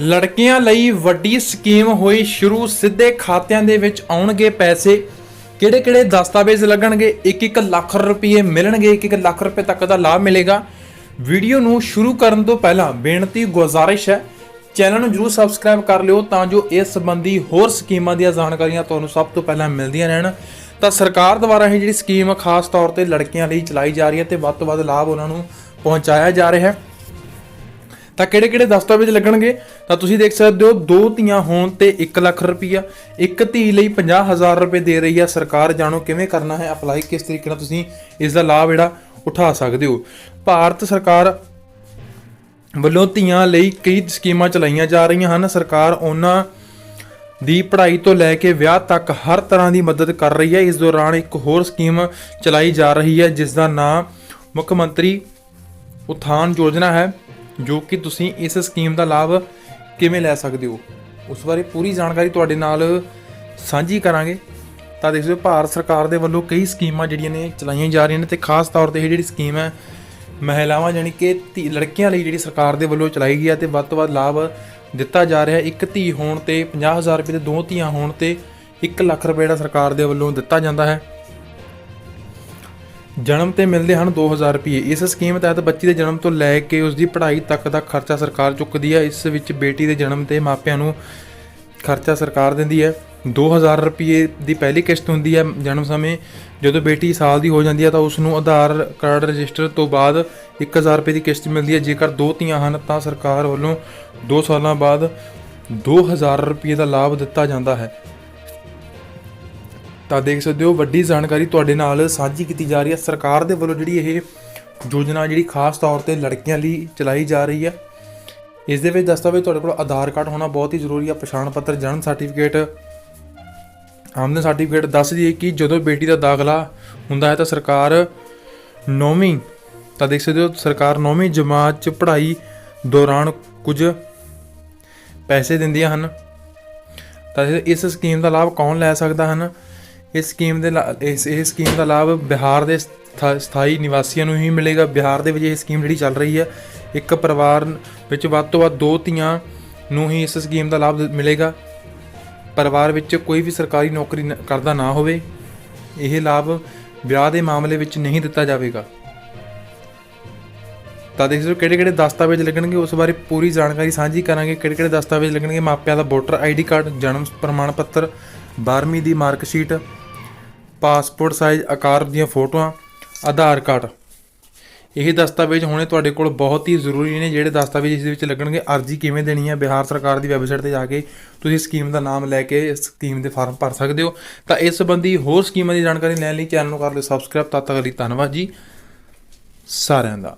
ਲੜਕੀਆਂ ਲਈ ਵੱਡੀ ਸਕੀਮ ਹੋਈ ਸ਼ੁਰੂ, ਸਿੱਧੇ ਖਾਤਿਆਂ ਦੇ ਵਿੱਚ ਆਉਣਗੇ ਪੈਸੇ। ਕਿਹੜੇ ਕਿਹੜੇ ਦਸਤਾਵੇਜ਼ ਲੱਗਣਗੇ? 1-1 ਲੱਖ ਰੁਪਏ ਮਿਲਣਗੇ 1-1 ਲੱਖ ਰੁਪਏ ਤੱਕ ਦਾ ਲਾਭ ਮਿਲੇਗਾ। ਵੀਡੀਓ ਨੂੰ ਸ਼ੁਰੂ ਕਰਨ ਤੋਂ ਪਹਿਲਾਂ ਬੇਨਤੀ, ਗੁਜ਼ਾਰਿਸ਼ ਹੈ, ਚੈਨਲ ਨੂੰ ਜਰੂਰ ਸਬਸਕ੍ਰਾਈਬ ਕਰ ਲਿਓ ਤਾਂ ਜੋ ਇਸ ਸੰਬੰਧੀ ਹੋਰ ਸਕੀਮਾਂ ਦੀਆਂ ਜਾਣਕਾਰੀਆਂ ਤੁਹਾਨੂੰ ਸਭ ਤੋਂ ਪਹਿਲਾਂ ਮਿਲਦੀਆਂ ਰਹਿਣ। ਤਾਂ ਸਰਕਾਰ ਦੁਆਰਾ ਇਹ ਜਿਹੜੀ ਸਕੀਮ ਖਾਸ ਤੌਰ ਤੇ ਲੜਕੀਆਂ ਲਈ ਚਲਾਈ ਜਾ ਰਹੀ ਹੈ ਤੇ ਵੱਧ ਤੋਂ ਵੱਧ ਲਾਭ ਉਹਨਾਂ ਨੂੰ ਪਹੁੰਚਾਇਆ ਜਾ ਰਿਹਾ ਹੈ। ਤਾਂ ਕਿਹੜੇ ਕਿਹੜੇ ਦਸਤਾਵੇਜ਼ ਲੱਗਣਗੇ? ਤਾਂ ਤੁਸੀਂ ਦੇਖ ਸਕਦੇ ਹੋ, ਦੋ ਧੀਆਂ ਹੋਣ ਤੇ 1 ਲੱਖ ਰੁਪਈਆ। ਇੱਕ ਧੀ ਲਈ 50000 ਰੁਪਏ ਦੇ ਰਹੀ ਹੈ ਸਰਕਾਰ। ਜਾਣੋ ਕਿਵੇਂ ਕਰਨਾ ਹੈ ਅਪਲਾਈ ਕਿਸ ਤਰੀਕੇ ਨਾਲ ਤੁਸੀਂ ਇਸ ਦਾ ਲਾਭ ਜਿਹੜਾ ਉਠਾ ਸਕਦੇ ਹੋ। ਭਾਰਤ ਸਰਕਾਰ ਵੱਲੋਂ ਧੀਆਂ ਲਈ ਕਈ ਸਕੀਮਾਂ ਚਲਾਈਆਂ ਜਾ ਰਹੀਆਂ ਹਨ। ਸਰਕਾਰ ਉਹਨਾਂ ਦੀ ਪੜ੍ਹਾਈ ਤੋਂ ਲੈ ਕੇ ਵਿਆਹ ਤੱਕ ਹਰ ਤਰ੍ਹਾਂ ਦੀ ਮਦਦ ਕਰ ਰਹੀ ਹੈ। ਇਸ ਦੌਰਾਨ ਇੱਕ ਹੋਰ ਸਕੀਮ ਚਲਾਈ ਜਾ ਰਹੀ ਹੈ, ਜਿਸ ਦਾ ਨਾਮ ਮੁੱਖ ਮੰਤਰੀ ਉਥਾਨ ਯੋਜਨਾ ਹੈ। ਜੋ ਕਿ ਤੁਸੀਂ ਇਸ ਸਕੀਮ ਦਾ ਲਾਭ ਕਿਵੇਂ ਲੈ ਸਕਦੇ ਹੋ? ਉਸ ਬਾਰੇ ਪੂਰੀ ਜਾਣਕਾਰੀ ਤੁਹਾਡੇ ਨਾਲ ਸਾਂਝੀ ਕਰਾਂਗੇ। ਤਾਂ ਦੇਖੋ ਭਾਰਤ ਸਰਕਾਰ ਦੇ ਵੱਲੋਂ ਕਈ ਸਕੀਮਾਂ ਜਿਹੜੀਆਂ ਨੇ ਚਲਾਈਆਂ ਜਾ ਰਹੀਆਂ ਨੇ ਤੇ ਖਾਸ ਤੌਰ ਤੇ ਇਹ ਜਿਹੜੀ ਸਕੀਮ ਹੈ, ਮਹਿਲਾਵਾਂ ਯਾਨੀ ਕਿ ਧੀ, ਲੜਕੀਆਂ ਲਈ ਜਿਹੜੀ ਸਰਕਾਰ ਦੇ ਵੱਲੋਂ ਚਲਾਈ ਗਈ ਹੈ ਤੇ ਵੱਧ ਤੋਂ ਵੱਧ ਲਾਭ ਦਿੱਤਾ ਜਾ ਰਿਹਾ ਇੱਕ ਧੀ ਹੋਣ ਤੇ 50000 ਰੁਪਏ ਤੇ ਦੋ ਧੀਆਂ ਹੋਣ ਤੇ 1 ਲੱਖ ਰੁਪਏ ਜਿਹੜਾ ਸਰਕਾਰ ਦੇ ਵੱਲੋਂ ਦਿੱਤਾ ਜਾਂਦਾ ਹੈ। ਜਨਮ ਤੇ ਮਿਲਦੇ ਹਨ 2000 ਰੁਪਏ ਇਸ ਸਕੀਮ ਤਹਿਤ ਬੱਚੀ ਦੇ ਜਨਮ ਤੋਂ ਲੈ ਕੇ ਉਸ ਦੀ ਪੜ੍ਹਾਈ ਤੱਕ ਦਾ ਖਰਚਾ ਸਰਕਾਰ ਚੁੱਕਦੀ ਹੈ। ਇਸ ਵਿੱਚ ਬੇਟੀ ਦੇ ਜਨਮ ਤੇ ਮਾਪਿਆਂ ਨੂੰ ਖਰਚਾ ਸਰਕਾਰ ਦਿੰਦੀ ਹੈ। 2000 ਰੁਪਏ ਦੀ ਪਹਿਲੀ ਕਿਸ਼ਤ ਹੁੰਦੀ ਹੈ ਜਨਮ ਸਮੇਂ। ਜਦੋਂ ਬੇਟੀ ਸਾਲ ਦੀ ਹੋ ਜਾਂਦੀ ਹੈ ਤਾਂ ਉਸ ਨੂੰ ਆਧਾਰ ਕਾਰਡ ਰਜਿਸਟਰ ਤੋਂ ਬਾਅਦ 1000 ਰੁਪਏ ਦੀ ਕਿਸ਼ਤ ਮਿਲਦੀ ਹੈ। ਜੇਕਰ ਦੋ ਧੀਆਂ ਹਨ ਤਾਂ ਸਰਕਾਰ ਵੱਲੋਂ 2 ਸਾਲਾਂ ਬਾਅਦ 2000 ਰੁਪਏ ਦਾ ਲਾਭ ਦਿੱਤਾ ਜਾਂਦਾ ਹੈ। ਤਾਂ ਦੇਖ ਸਕਦੇ ਹੋ, ਵੱਡੀ ਜਾਣਕਾਰੀ ਤੁਹਾਡੇ ਨਾਲ ਸਾਂਝੀ ਕੀਤੀ ਜਾ ਰਹੀ ਹੈ। ਸਰਕਾਰ ਦੇ ਵੱਲੋਂ ਜਿਹੜੀ ਇਹ ਯੋਜਨਾ ਜਿਹੜੀ ਖਾਸ ਤੌਰ ਤੇ ਲੜਕੀਆਂ ਲਈ ਚਲਾਈ ਜਾ ਰਹੀ ਹੈ। ਇਸ ਦੇ ਵਿੱਚ ਦਸਤਾਵੇਜ਼ ਤੁਹਾਡੇ ਕੋਲ ਆਧਾਰ ਕਾਰਡ ਹੋਣਾ ਬਹੁਤ ਹੀ ਜ਼ਰੂਰੀ ਹੈ। ਪਛਾਣ ਪੱਤਰ, ਜਨਮ ਸਰਟੀਫਿਕੇਟ, ਆਮਦਨ ਸਰਟੀਫਿਕੇਟ ਦੱਸਦੀ ਹੈ ਕਿ ਜਦੋਂ ਬੇਟੀ ਦਾ ਦਾਖਲਾ ਹੁੰਦਾ ਹੈ ਤਾਂ ਸਰਕਾਰ ਨੌਵੀਂ, ਤਾਂ ਦੇਖ ਸਕਦੇ ਹੋ, ਸਰਕਾਰ ਨੌਵੀਂ ਜਮਾਤ ਚ ਪੜ੍ਹਾਈ ਦੌਰਾਨ ਕੁਝ ਪੈਸੇ ਦਿੰਦੀਆਂ ਹਨ। ਤਾਂ ਇਸ ਸਕੀਮ ਦਾ ਲਾਭ ਕੌਣ ਲੈ ਸਕਦਾ ਹਨ? ਇਸ ਸਕੀਮ ਦੇ ਲਾ- ਇਸ ਇਹ ਸਕੀਮ ਦਾ ਲਾਭ ਬਿਹਾਰ ਦੇ ਸਥਾ- ਸਥਾਈ ਨਿਵਾਸੀਆਂ ਨੂੰ ਹੀ ਮਿਲੇਗਾ। ਬਿਹਾਰ ਦੇ ਵਿੱਚ ਇਹ ਸਕੀਮ ਜਿਹੜੀ ਚੱਲ ਰਹੀ ਹੈ, ਇੱਕ ਪਰਿਵਾਰ ਵਿੱਚ ਵੱਧ ਤੋਂ ਵੱਧ ਦੋ ਧੀਆਂ ਨੂੰ ਹੀ ਇਸ ਸਕੀਮ ਦਾ ਲਾਭ ਮਿਲੇਗਾ। ਪਰਿਵਾਰ ਵਿੱਚ ਕੋਈ ਵੀ ਸਰਕਾਰੀ ਨੌਕਰੀ ਨ- ਕਰਦਾ ਨਾ ਹੋਵੇ, ਇਹ ਲਾਭ ਵਿਆਹ ਦੇ ਮਾਮਲੇ ਵਿੱਚ ਨਹੀਂ ਦਿੱਤਾ ਜਾਵੇਗਾ। ਤਾਂ ਦੇਖੋ ਕਿਹੜੇ ਕਿਹੜੇ ਦਸਤਾਵੇਜ਼ ਲੱਗਣਗੇ, ਉਸ ਬਾਰੇ ਪੂਰੀ ਜਾਣਕਾਰੀ ਸਾਂਝੀ ਕਰਾਂਗੇ। ਕਿਹੜੇ ਕਿਹੜੇ ਦਸਤਾਵੇਜ਼ ਲੱਗਣਗੇ, ਮਾਪਿਆਂ ਦਾ ਵੋਟਰ ਆਈਡੀ ਕਾਰਡ, ਜਨਮ ਪ੍ਰਮਾਣ ਪੱਤਰ 12ਵੀਂ ਦੀ ਮਾਰਕ ਸ਼ੀਟ ਪਾਸਪੋਰਟ ਸਾਈਜ਼ ਆਕਾਰ ਦੀਆਂ ਫੋਟੋਆਂ, ਆਧਾਰ ਕਾਰਡ। ਇਹ ਦਸਤਾਵੇਜ਼ ਹੋਣੇ ਤੁਹਾਡੇ ਕੋਲ ਬਹੁਤ ਹੀ ਜ਼ਰੂਰੀ ਨੇ, ਜਿਹੜੇ ਦਸਤਾਵੇਜ਼ ਇਸ ਦੇ ਵਿੱਚ ਲੱਗਣਗੇ। ਅਰਜ਼ੀ ਕਿਵੇਂ ਦੇਣੀ ਹੈ ਬਿਹਾਰ ਸਰਕਾਰ ਦੀ ਵੈਬਸਾਈਟ ਤੇ ਜਾ ਕੇ ਤੁਸੀਂ ਸਕੀਮ ਦਾ ਨਾਮ ਲੈ ਕੇ ਇਸ ਸਕੀਮ ਦੇ ਫਾਰਮ ਭਰ ਸਕਦੇ ਹੋ। ਤਾਂ ਇਸ ਸੰਬੰਧੀ ਹੋਰ ਸਕੀਮਾਂ ਦੀ ਜਾਣਕਾਰੀ ਲੈਣ ਲਈ ਚੈਨਲ ਨੂੰ ਕਰ ਲਿਓ ਸਬਸਕ੍ਰਾਈਬ ਤਦ ਤੱਕ ਲਈ ਧੰਨਵਾਦ ਜੀ। ਸਾਰਿਆਂ ਦਾ।